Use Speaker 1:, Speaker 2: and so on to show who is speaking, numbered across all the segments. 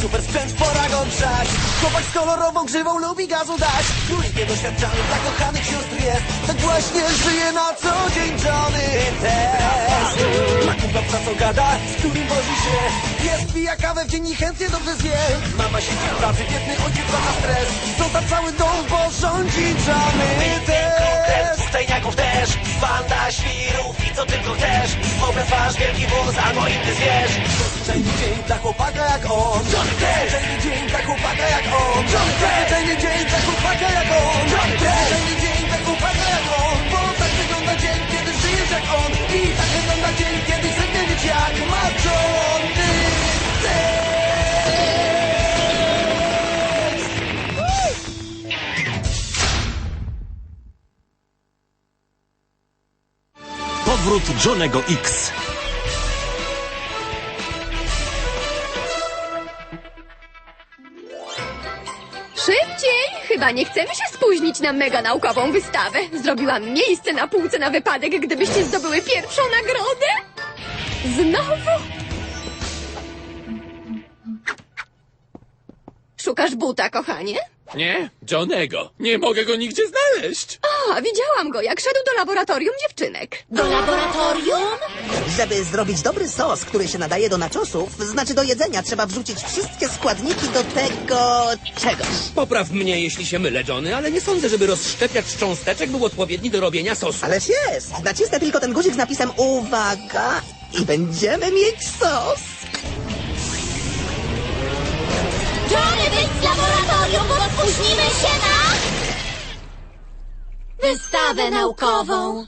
Speaker 1: super sprzęt pora go grzać Chłopak z kolorową grzywą lubi gazu dać. Królik niedoświadczalny dla kochanych sióstr jest. Tak właśnie żyje na co dzień Johnny Test Ma kumpla psa co gada, z którym wozi się. Jest pija kawę w dzień i chętnie dobrze zje. Mama siedzi w pracy, biedny ojciec ma na stres. Sprząta cały dom, bo rządzi Johnny Test tajniaków też, banda świrów i co tylko chcesz. Mobil twarz, wielki wóz albo inny zwierz. Zwyczajny dzień dla chłopaka
Speaker 2: Johnego X.
Speaker 3: Szybciej! Chyba nie chcemy się spóźnić na mega naukową wystawę. Zrobiłam miejsce na półce na wypadek, gdybyście zdobyły pierwszą nagrodę. Znowu? Szukasz buta, kochanie?
Speaker 4: Nie? Johnego. Nie mogę go nigdzie znaleźć.
Speaker 3: A, widziałam go, jak szedł do laboratorium dziewczynek.
Speaker 5: Do laboratorium?
Speaker 6: Żeby zrobić dobry sos, który się nadaje do naczosów, znaczy do jedzenia, trzeba wrzucić wszystkie składniki do tego czegoś.
Speaker 7: Popraw mnie, jeśli się mylę, Johnny, ale nie sądzę, żeby rozszczepiacz cząsteczek był odpowiedni do robienia sosu.
Speaker 6: Ależ jest! Nacisnę tylko ten guzik z napisem uwaga i będziemy mieć sos.
Speaker 5: Johnny, wyjdź z laboratorium, bo spóźnimy się na... Wystawę naukową.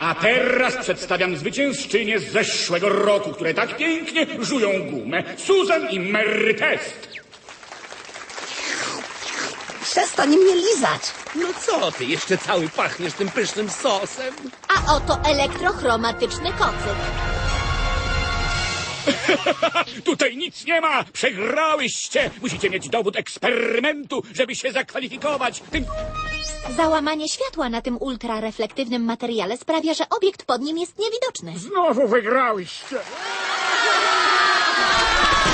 Speaker 8: A teraz przedstawiam zwyciężczynię z zeszłego roku, które tak pięknie żują gumę. Susan i Mary Test.
Speaker 6: Przestań mnie lizać.
Speaker 7: No co ty, jeszcze cały pachniesz tym pysznym sosem?
Speaker 5: A oto elektrochromatyczny kocyk.
Speaker 8: Tutaj nic nie ma! Przegrałyście! Musicie mieć dowód eksperymentu, żeby się zakwalifikować. Tym...
Speaker 5: Załamanie światła na tym ultrareflektywnym materiale sprawia, że obiekt pod nim jest niewidoczny.
Speaker 8: Znowu wygrałyście!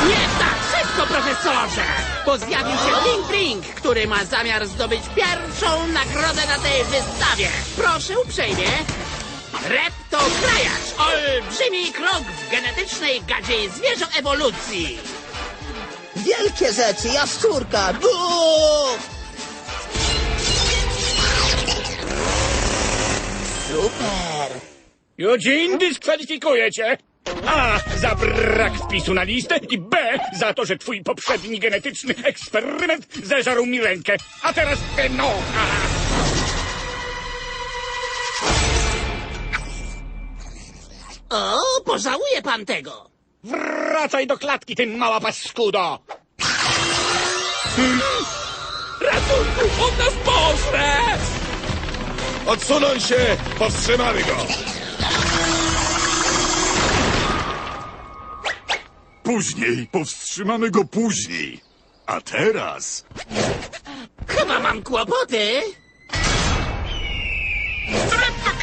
Speaker 9: Nie tak szybko, profesorze! Bo zjawił się Bling Bling, który ma zamiar zdobyć pierwszą nagrodę na tej wystawie. Proszę uprzejmie. Reptokrajacz! Olbrzymi krok w genetycznej gadzie zwierzę ewolucji!
Speaker 6: Wielkie rzeczy, jaszczurka! Bu! Super!
Speaker 8: Eugene dyskwalifikuje cię! A. Za brak wpisu na listę i B. Za to, że twój poprzedni genetyczny eksperyment zeżarł mi rękę. A teraz... e, no... A.
Speaker 9: O, pożałuje pan tego!
Speaker 8: Wracaj do klatki, ty mała paskudo!
Speaker 4: Ratunku, on nas pożre!
Speaker 2: Odsunąć się! Powstrzymamy go!
Speaker 10: Później, powstrzymamy go później. A teraz
Speaker 9: Chyba mam kłopoty.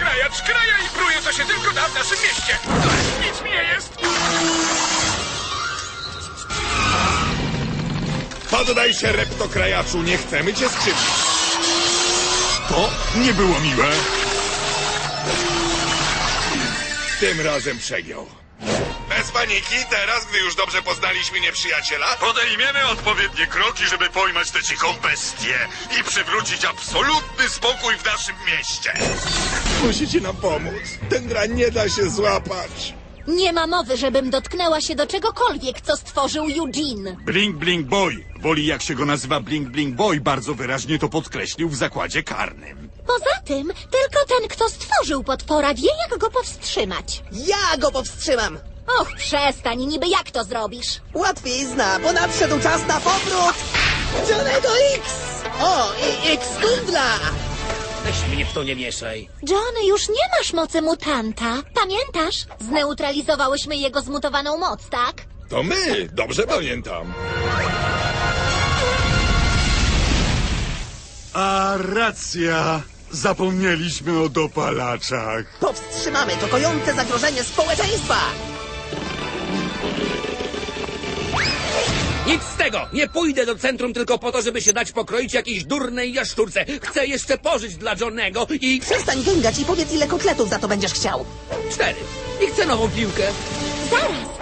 Speaker 8: Reptokrajacz kraja i pruje, co się tylko da w naszym mieście! Nic mi nie jest!
Speaker 2: Poddaj się, reptokrajaczu, nie chcemy cię skrzywdzić.
Speaker 10: to nie było miłe.
Speaker 2: Tym razem przegiął. Bez paniki, teraz, gdy już dobrze poznaliśmy nieprzyjaciela,
Speaker 10: Podejmiemy odpowiednie kroki, żeby pojmać tę cichą bestię i przywrócić absolutny spokój w naszym mieście.
Speaker 2: Musicie nam pomóc. Ten drań nie da się złapać.
Speaker 5: Nie ma mowy, żebym dotknęła się do czegokolwiek, co stworzył Eugene.
Speaker 10: Blink Blink Boy. Woli jak się go nazywa Blink Blink Boy bardzo wyraźnie to podkreślił w zakładzie karnym.
Speaker 5: Poza tym, tylko ten, kto stworzył potwora, wie, jak go powstrzymać.
Speaker 6: Ja go powstrzymam!
Speaker 5: Och, przestań, niby jak to zrobisz?
Speaker 6: Łatwizna, bo nadszedł czas na powrót Johnego X! O, i X Tundla!
Speaker 7: Weź mnie w to nie mieszaj.
Speaker 5: Johnny, już nie masz mocy mutanta. Pamiętasz? Zneutralizowałyśmy jego zmutowaną moc, tak?
Speaker 2: To my, dobrze pamiętam.
Speaker 10: A racja. Zapomnieliśmy o dopalaczach.
Speaker 6: Powstrzymamy to kojące zagrożenie społeczeństwa!
Speaker 7: Nic z tego! Nie pójdę do centrum tylko po to, żeby się dać pokroić jakiejś durnej jaszczurce. Chcę jeszcze pożyć dla Johnego i...
Speaker 6: Przestań gęgać i powiedz, ile kotletów za to będziesz chciał.
Speaker 7: Cztery. I chcę nową piłkę.
Speaker 5: Zaraz.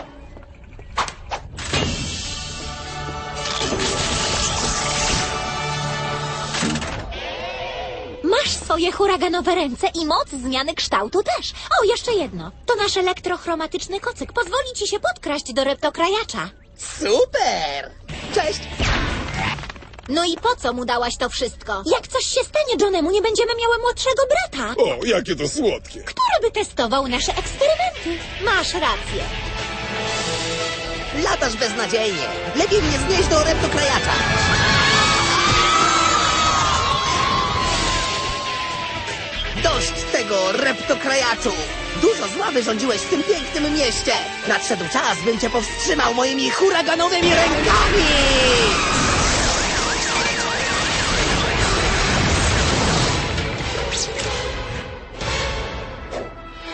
Speaker 5: Masz swoje huraganowe ręce i moc zmiany kształtu też. O, jeszcze jedno. To nasz elektrochromatyczny kocyk. Pozwoli ci się podkraść do reptokrajacza.
Speaker 6: Super! Cześć!
Speaker 5: No i po co mu dałaś to wszystko? Jak coś się stanie Johnemu, nie będziemy miały młodszego brata,
Speaker 2: O, jakie to słodkie.
Speaker 5: który by testował nasze eksperymenty. Masz rację.
Speaker 6: Latasz beznadziejnie. Lepiej mnie znieść do reptokrajacza. Tego reptokrajaczu! Dużo zła wyrządziłeś w tym pięknym mieście! Nadszedł czas, bym cię powstrzymał moimi huraganowymi rękami!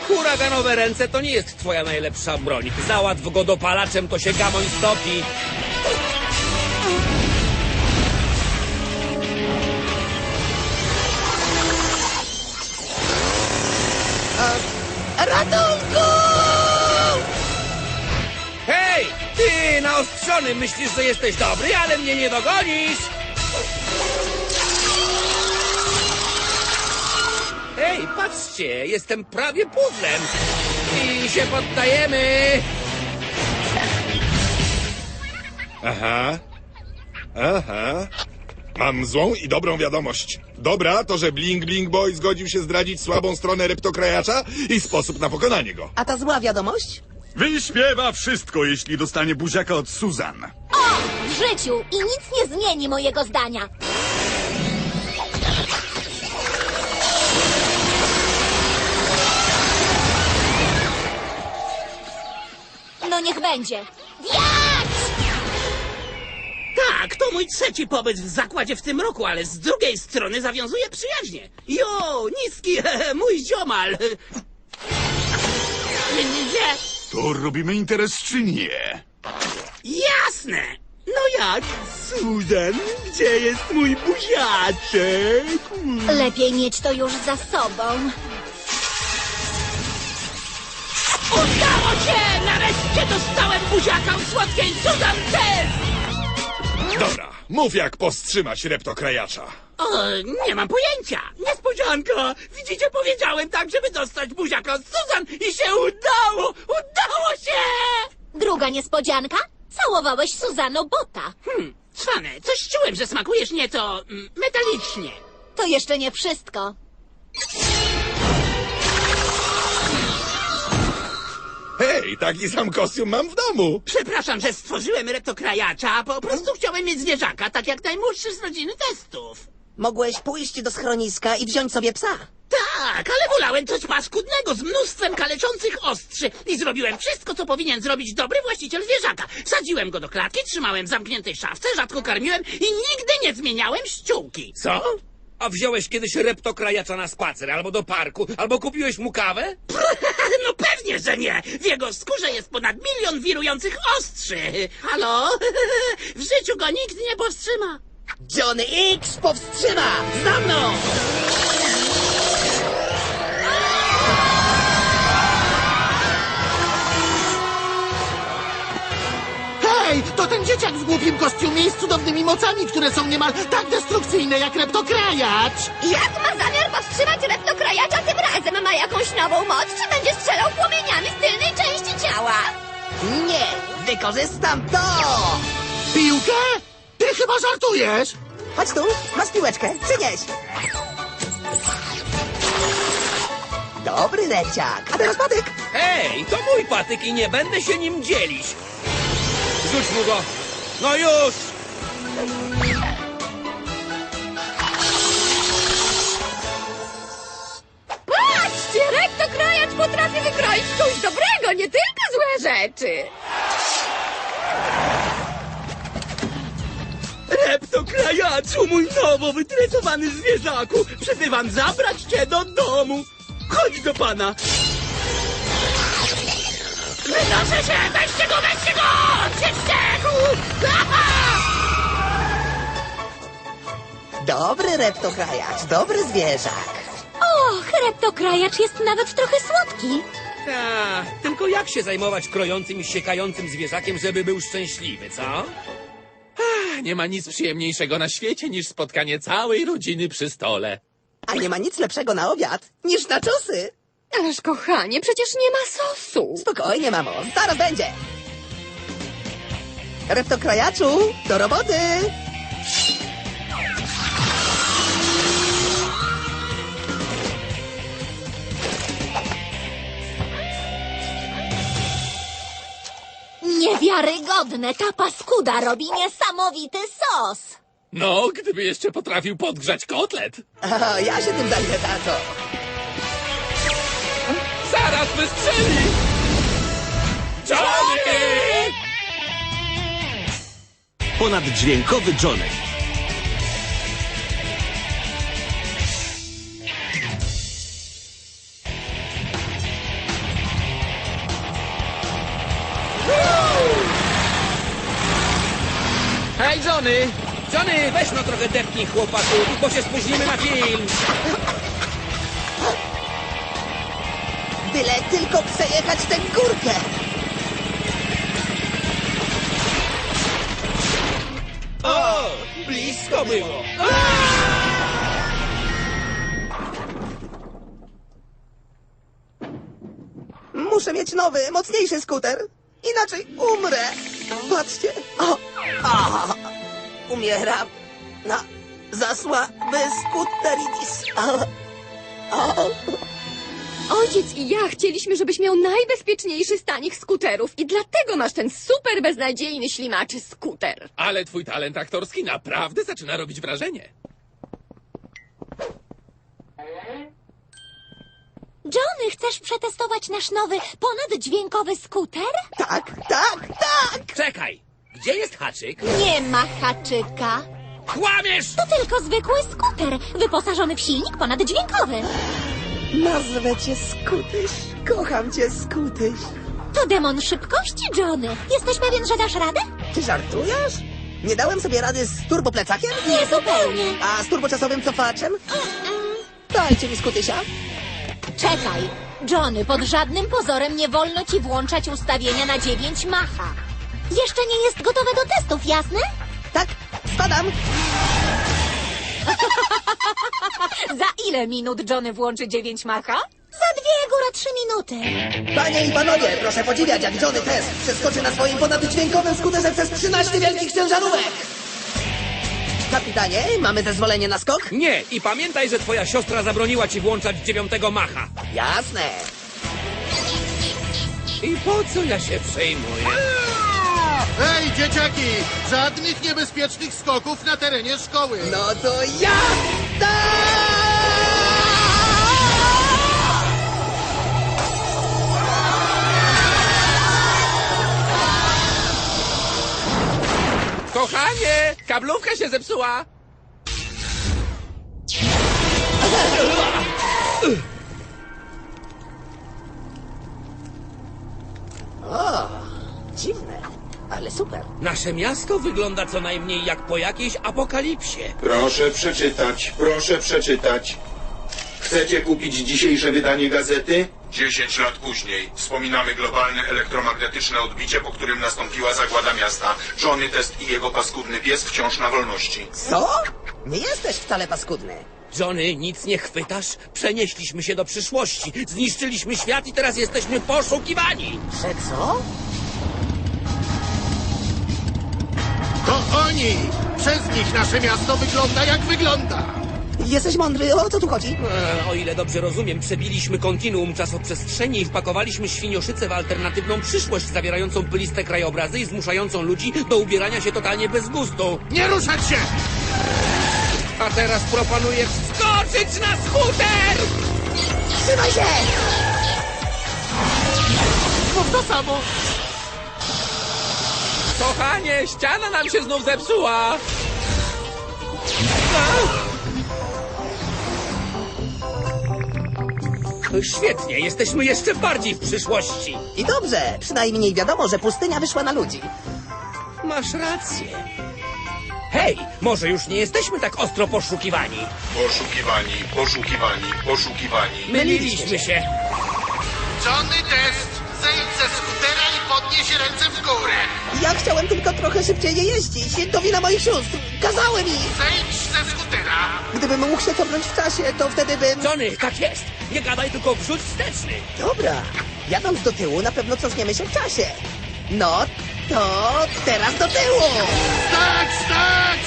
Speaker 7: Huraganowe ręce to nie jest twoja najlepsza broń. Załatw go dopalaczem, to się gamoń stopi. Myślisz, że jesteś dobry, ale mnie nie dogonisz! Hej, patrzcie, jestem prawie pudlem. I się poddajemy.
Speaker 2: Aha. Aha. Mam złą i dobrą wiadomość. Dobra to, że Blink Blink Boy zgodził się zdradzić słabą stronę reptokrajacza i sposób na pokonanie go.
Speaker 6: A ta zła wiadomość?
Speaker 10: Wyśpiewa wszystko, jeśli dostanie buziaka od Susan.
Speaker 5: O, w życiu i nic nie zmieni mojego zdania. No niech będzie. Wiać!
Speaker 9: Tak, to mój trzeci pobyt w zakładzie w tym roku, ale z drugiej strony zawiązuje przyjaźnie. Jo, niski, mój ziomal. Widzicie?
Speaker 10: To robimy interes czy nie?
Speaker 9: Jasne. No jak? Susan, gdzie jest mój buziaczek?
Speaker 5: Lepiej mieć to już za sobą.
Speaker 9: Udało się! Nareszcie dostałem buziaka od słodkiej Susan też!
Speaker 2: Dobra, mów jak powstrzymać reptokrajacza.
Speaker 9: O, nie mam pojęcia. Niespodzianka. Widzicie, powiedziałem tak, żeby dostać buziaka od Susan i się udało! Udało się!
Speaker 5: Druga niespodzianka? Całowałeś Suzano Bota.
Speaker 9: Hmm, cwane, coś czułem, że smakujesz nieco mm, metalicznie.
Speaker 5: To jeszcze nie wszystko.
Speaker 2: Hej, taki sam kostium mam w domu.
Speaker 9: Przepraszam, że stworzyłem reptokrajacza, a po prostu chciałem mieć zwierzaka, tak jak najmłodszy z rodziny testów.
Speaker 6: Mogłeś pójść do schroniska i wziąć sobie psa.
Speaker 9: Tak, ale wolałem coś paskudnego z mnóstwem kaleczących ostrzy i zrobiłem wszystko, co powinien zrobić dobry właściciel zwierzaka. Sadziłem go do klatki, trzymałem w zamkniętej szafce, rzadko karmiłem i nigdy nie zmieniałem ściółki.
Speaker 7: Co? A wziąłeś kiedyś reptokrajacza na spacer, albo do parku, albo kupiłeś mu kawę?
Speaker 9: No pewnie, że nie! W jego skórze jest ponad milion wirujących ostrzy! Halo? W życiu go nikt nie powstrzyma!
Speaker 6: Johnny X powstrzyma! Za mną!
Speaker 11: Hej, to ten dzieciak w głupim kostiumie i z cudownymi mocami, które są niemal tak destrukcyjne jak reptokrajacz.
Speaker 3: Jak ma zamiar powstrzymać reptokrajacza tym razem? Ma jakąś nową moc, czy będzie strzelał płomieniami z tylnej części ciała?
Speaker 6: Nie! Wykorzystam to!
Speaker 11: Piłkę? Ty chyba żartujesz.
Speaker 6: Chodź tu, masz piłeczkę, przynieś! Dobry leciak. A teraz patyk!
Speaker 7: Hej, to mój patyk i nie będę się nim dzielić. Rzuć mu go. No już!
Speaker 3: Patrzcie, reptokrajacz potrafi wykroić coś dobrego, nie tylko złe rzeczy.
Speaker 9: Reptokrajaczu, mój nowo wytresowany zwierzaku! Przybywam zabrać cię do domu! Chodź do pana! Wynoszę się! Weźcie go, weźcie go! Cieczcie!
Speaker 6: Dobry reptokrajacz, dobry zwierzak.
Speaker 5: Och, reptokrajacz jest nawet trochę słodki.
Speaker 7: Ta, tylko jak się zajmować krojącym i siekającym zwierzakiem, żeby był szczęśliwy, co?
Speaker 4: Nie ma nic przyjemniejszego na świecie niż spotkanie całej rodziny przy stole.
Speaker 6: A nie ma nic lepszego na obiad niż na czosy.
Speaker 3: Ależ kochanie, przecież nie ma sosu.
Speaker 6: Spokojnie, mamo, zaraz będzie. Reptokrajaczu, do roboty!
Speaker 5: Niewiarygodne, ta paskuda robi niesamowity sos.
Speaker 4: No, gdyby jeszcze potrafił podgrzać kotlet.
Speaker 6: O, ja się tym zajmę, tato.
Speaker 4: Zaraz wystrzeli! Johnny!
Speaker 7: Ponaddźwiękowy Johnny. Hej, Johnny! Johnny, weź no trochę depnij, chłopaku, bo się spóźnimy na film.
Speaker 6: Byle tylko przejechać tę górkę.
Speaker 7: O, blisko było.
Speaker 6: Muszę mieć nowy, mocniejszy skuter. Inaczej umrę. Patrzcie. O, umieram. Na zasłaby skuteritis. O, o.
Speaker 3: Ojciec i ja chcieliśmy, żebyś miał najbezpieczniejszy stanik skuterów i dlatego masz ten super beznadziejny ślimaczy skuter.
Speaker 4: Ale twój talent aktorski naprawdę zaczyna robić wrażenie.
Speaker 5: Johnny, chcesz przetestować nasz nowy, ponaddźwiękowy skuter?
Speaker 6: Tak, tak, tak.
Speaker 7: Czekaj, gdzie jest haczyk?
Speaker 5: Nie ma haczyka.
Speaker 7: Kłamiesz!
Speaker 5: To tylko zwykły skuter, wyposażony w silnik ponaddźwiękowy.
Speaker 6: Nazwę cię Skutyś. Kocham cię, Skutyś.
Speaker 5: To demon szybkości, Johnny. Jesteś pewien, że dasz radę?
Speaker 6: Ty żartujesz? Nie dałem sobie rady z turboplecakiem?
Speaker 5: Nie zupełnie.
Speaker 6: A z turboczasowym cofaczem? Dajcie mi Skutysia.
Speaker 5: Czekaj. Johnny, pod żadnym pozorem nie wolno ci włączać ustawienia na 9 macha. Jeszcze nie jest gotowe do testów, jasne?
Speaker 6: Tak, spadam.
Speaker 5: Za ile minut Johnny włączy 9 macha? Za dwie, góra trzy minuty.
Speaker 6: Panie i panowie, proszę podziwiać, jak Johnny Test przeskoczy na swoim ponaddźwiękowym skuterze przez 13 wielkich ciężarówek. Kapitanie, mamy zezwolenie na skok?
Speaker 7: Nie, i pamiętaj, że twoja siostra zabroniła ci włączać dziewiątego macha.
Speaker 6: Jasne.
Speaker 7: I po co ja się przejmuję?
Speaker 11: Ej, dzieciaki! Żadnych niebezpiecznych skoków na terenie szkoły!
Speaker 6: No to jazda!
Speaker 4: Kochanie, kablówka się zepsuła.
Speaker 6: Ale super.
Speaker 7: Nasze miasto wygląda co najmniej jak po jakiejś apokalipsie.
Speaker 10: Proszę przeczytać, proszę przeczytać. Chcecie kupić dzisiejsze wydanie gazety? Dziesięć lat później wspominamy globalne elektromagnetyczne odbicie, po którym nastąpiła zagłada miasta. Johnny Test i jego paskudny pies wciąż na wolności.
Speaker 6: Co? Nie jesteś wcale paskudny.
Speaker 7: Johnny, nic nie chwytasz? Przenieśliśmy się do przyszłości, zniszczyliśmy świat i teraz jesteśmy poszukiwani.
Speaker 6: Że co?
Speaker 11: To oni! Przez nich nasze miasto wygląda jak wygląda!
Speaker 6: Jesteś mądry, o co tu chodzi?
Speaker 7: E, o ile dobrze rozumiem, przebiliśmy kontinuum czasoprzestrzeni i wpakowaliśmy świnioszycę w alternatywną przyszłość, zawierającą pyliste krajobrazy i zmuszającą ludzi do ubierania się totalnie bez gustu.
Speaker 11: Nie ruszać się!
Speaker 7: A teraz proponuję wskoczyć na skuter!
Speaker 6: Trzymaj się!
Speaker 11: Znów to samo!
Speaker 4: Kochanie, ściana nam się znów zepsuła.
Speaker 7: Świetnie, jesteśmy jeszcze bardziej w przyszłości.
Speaker 6: I dobrze, przynajmniej wiadomo, że pustynia wyszła na ludzi.
Speaker 7: Masz rację. Hej, może już nie jesteśmy tak ostro poszukiwani.
Speaker 10: Poszukiwani, poszukiwani, poszukiwani.
Speaker 7: Myliliśmy się.
Speaker 11: Johnny Test, zejdź ze
Speaker 6: Ja chciałem tylko trochę szybciej nie jeździć. To wina moich sióstr. Kazały mi.
Speaker 11: Zejdź ze skutera.
Speaker 6: Gdybym mógł się cofnąć w czasie, to wtedy bym...
Speaker 7: Johnny, tak jest. Nie gadaj, tylko wrzuć wsteczny.
Speaker 6: Dobra, jadąc do tyłu na pewno cofniemy się w czasie. No, to teraz do tyłu!
Speaker 11: Stać, stać!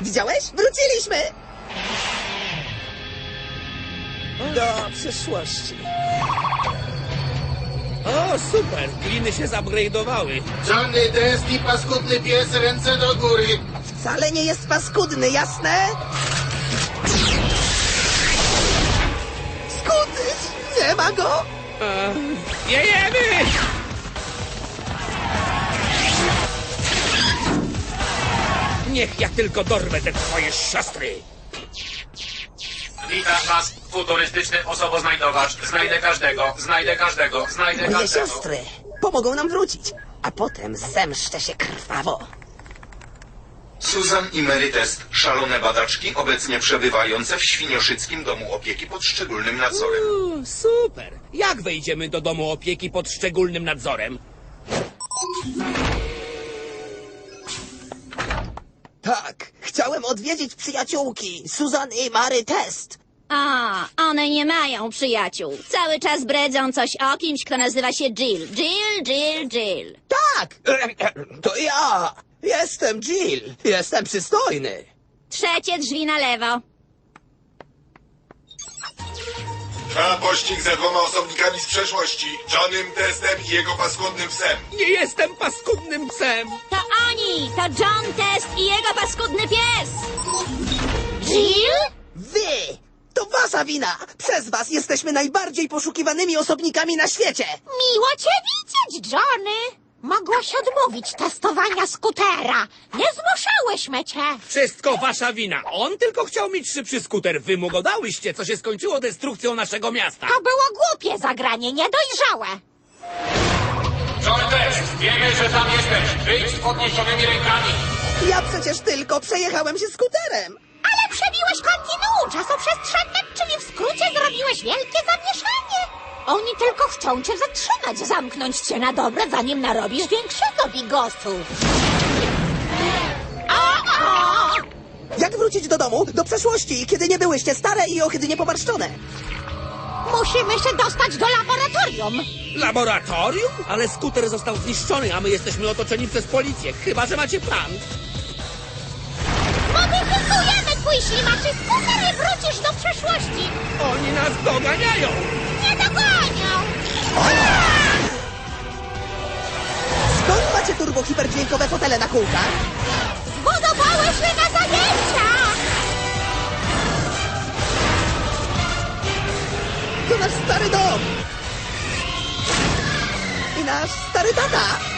Speaker 6: Widziałeś? Wróciliśmy! Do przyszłości.
Speaker 7: O, super, gliny się zupgrade'owały.
Speaker 11: Johnny i paskudny pies, ręce do góry.
Speaker 6: Wcale nie jest paskudny, jasne? Skuty! Nie ma go!
Speaker 7: Jejemy! Niech ja tylko dorwę te twoje siostry.
Speaker 12: Witam was, futurystyczny osoboznajdowacz. Znajdę każdego, znajdę każdego, znajdę
Speaker 6: Moje
Speaker 12: każdego.
Speaker 6: siostry pomogą nam wrócić, a potem zemszczę się krwawo.
Speaker 10: Susan i Mary Test, szalone badaczki, obecnie przebywające w Świnioszyckim Domu Opieki pod szczególnym nadzorem.
Speaker 7: U, super. Jak wejdziemy do domu opieki pod szczególnym nadzorem?
Speaker 6: Tak, chciałem odwiedzić przyjaciółki, Susan i Mary Test.
Speaker 5: A, one nie mają przyjaciół. Cały czas bredzą coś o kimś, kto nazywa się Jill. Jill, Jill, Jill.
Speaker 6: Tak, to ja. Jestem Jill. Jestem przystojny.
Speaker 5: Trzecie drzwi na lewo.
Speaker 2: A pościg ze dwoma osobnikami z przeszłości. Johnem Testem i jego paskudnym psem.
Speaker 7: Nie jestem paskudnym psem.
Speaker 5: To oni! To John Test i jego paskudny pies! Jill?
Speaker 6: Wy! To wasza wina! Przez was jesteśmy najbardziej poszukiwanymi osobnikami na świecie!
Speaker 5: Miło cię widzieć, Johnny! Mogłaś odmówić testowania skutera. Nie zmuszałyśmy cię.
Speaker 7: Wszystko wasza wina. On tylko chciał mieć szybszy skuter. Wy mu go dałyście, co się skończyło destrukcją naszego miasta.
Speaker 5: To było głupie zagranie, niedojrzałe.
Speaker 12: John Test, wiemy, że tam jesteś. Wyjdź z podniesionymi rękami.
Speaker 6: Ja przecież tylko przejechałem się skuterem!
Speaker 5: Ale przebiłeś kontinuum w skrócie zrobiłeś wielkie zamieszanie. Oni tylko chcą cię zatrzymać, zamknąć cię na dobre, zanim narobisz większego bigosu.
Speaker 6: Jak wrócić do domu, do przeszłości, kiedy nie byłyście stare i ohydnie pomarszczone?
Speaker 5: Musimy się dostać do laboratorium.
Speaker 7: Laboratorium? Ale skuter został zniszczony, a my jesteśmy otoczeni przez policję. Chyba, że macie plan.
Speaker 5: Ślimaczy skuter i wrócisz do przeszłości.
Speaker 7: Oni nas doganiają.
Speaker 5: Nie dogonią.
Speaker 6: Skąd macie turbo-hiperdźwiękowe fotele na kółkach?
Speaker 5: Zbudowałyśmy na zajęcia.
Speaker 6: To nasz stary dom! I nasz stary tata!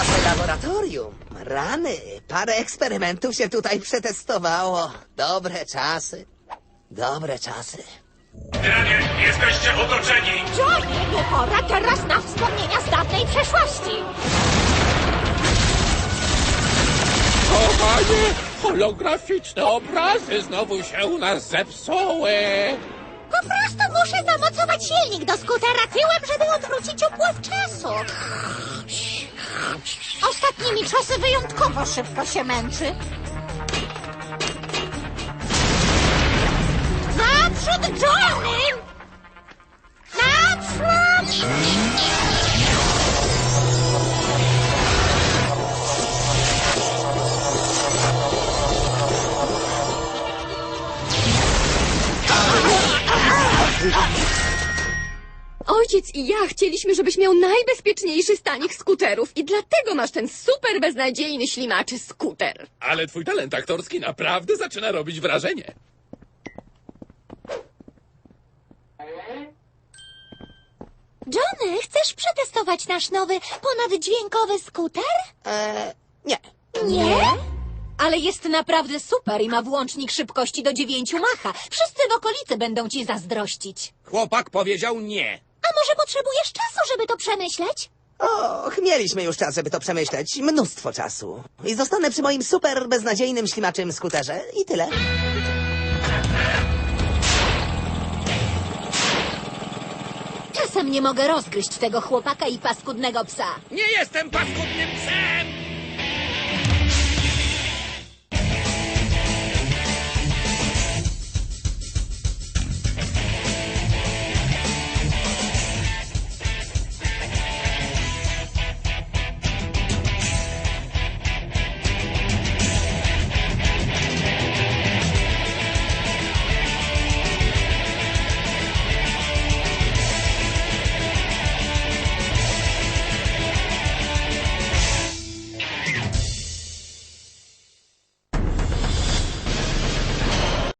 Speaker 6: Wasze laboratorium. Rany, parę eksperymentów się tutaj przetestowało. Dobre czasy. Dobre czasy.
Speaker 12: Tyranie, jesteście otoczeni.
Speaker 5: Johnny, nie pora teraz na wspomnienia z dawnej przeszłości.
Speaker 4: Kochanie, holograficzne obrazy znowu się u nas zepsuły.
Speaker 5: Po prostu muszę zamocować silnik do skutera tyłem, żeby odwrócić upływ czasu. Ostatnimi czasy wyjątkowo szybko się męczy. Naprzód, Johnny! Naprzód!
Speaker 3: Ojciec i ja chcieliśmy, żebyś miał najbezpieczniejszy stanik skuterów i dlatego masz ten super beznadziejny ślimaczy skuter.
Speaker 4: Ale twój talent aktorski naprawdę zaczyna robić wrażenie.
Speaker 5: Johnny, chcesz przetestować nasz nowy, ponaddźwiękowy skuter?
Speaker 6: Eee, nie.
Speaker 5: Nie?
Speaker 13: Ale jest naprawdę super i ma włącznik szybkości do dziewięciu macha. Wszyscy w okolicy będą ci zazdrościć.
Speaker 7: Chłopak powiedział nie.
Speaker 5: A może potrzebujesz czasu, żeby to przemyśleć?
Speaker 6: Och, mieliśmy już czas, żeby to przemyśleć. Mnóstwo czasu. I zostanę przy moim super beznadziejnym ślimaczym skuterze. I tyle.
Speaker 13: Czasem nie mogę rozgryźć tego chłopaka i paskudnego psa.
Speaker 7: Nie jestem paskudnym psem!